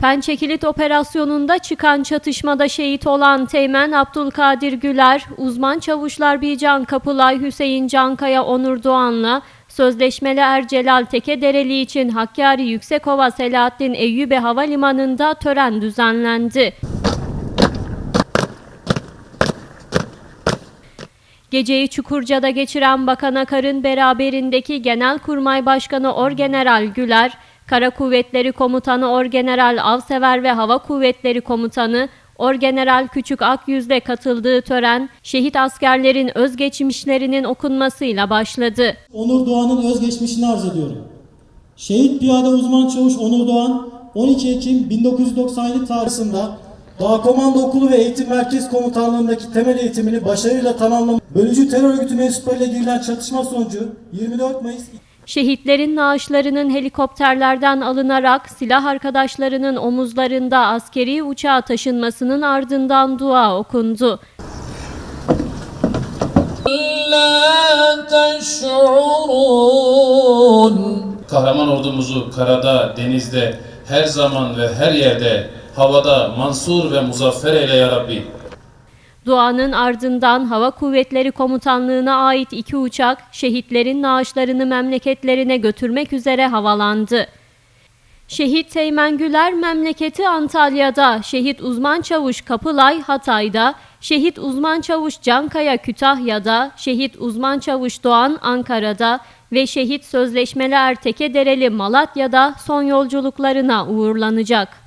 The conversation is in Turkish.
Pençekilit operasyonunda çıkan çatışmada şehit olan Teğmen Abdülkadir Güler, uzman çavuşlar Bican Kapılay Hüseyin Cankaya Onur Doğan'la sözleşmeli Ercelal Tekedereli için Hakkari Yüksekova Selahattin Eyyubi Havalimanı'nda tören düzenlendi. Geceyi Çukurca'da geçiren Bakan Akar'ın beraberindeki Genelkurmay Başkanı Orgeneral Güler, Kara Kuvvetleri Komutanı Orgeneral Avsever ve Hava Kuvvetleri Komutanı Orgeneral Küçük Akyüz'de katıldığı tören, şehit askerlerin özgeçmişlerinin okunmasıyla başladı. Onur Doğan'ın özgeçmişini arz ediyorum. Şehit piyade uzman çavuş Onur Doğan 12 Ekim 1997 tarihinde Dağ Komando Okulu ve Eğitim Merkez Komutanlığındaki temel eğitimini başarıyla tamamlamış. Bölücü terör örgütü mensuplarıyla girilen çatışma sonucu 24 Mayıs şehitlerin naaşlarının helikopterlerden alınarak silah arkadaşlarının omuzlarında askeri uçağa taşınmasının ardından dua okundu. Kahraman ordumuzu karada, denizde, her zaman ve her yerde, havada mansur ve muzaffer eyle ya Rabbi. Duanın ardından Hava Kuvvetleri Komutanlığı'na ait iki uçak şehitlerin naaşlarını memleketlerine götürmek üzere havalandı. Şehit Teğmen Güler memleketi Antalya'da, şehit uzman çavuş Kapılay Hatay'da, şehit uzman çavuş Cankaya Kütahya'da, şehit uzman çavuş Doğan Ankara'da ve şehit sözleşmeli Erteke Dereli Malatya'da son yolculuklarına uğurlanacak.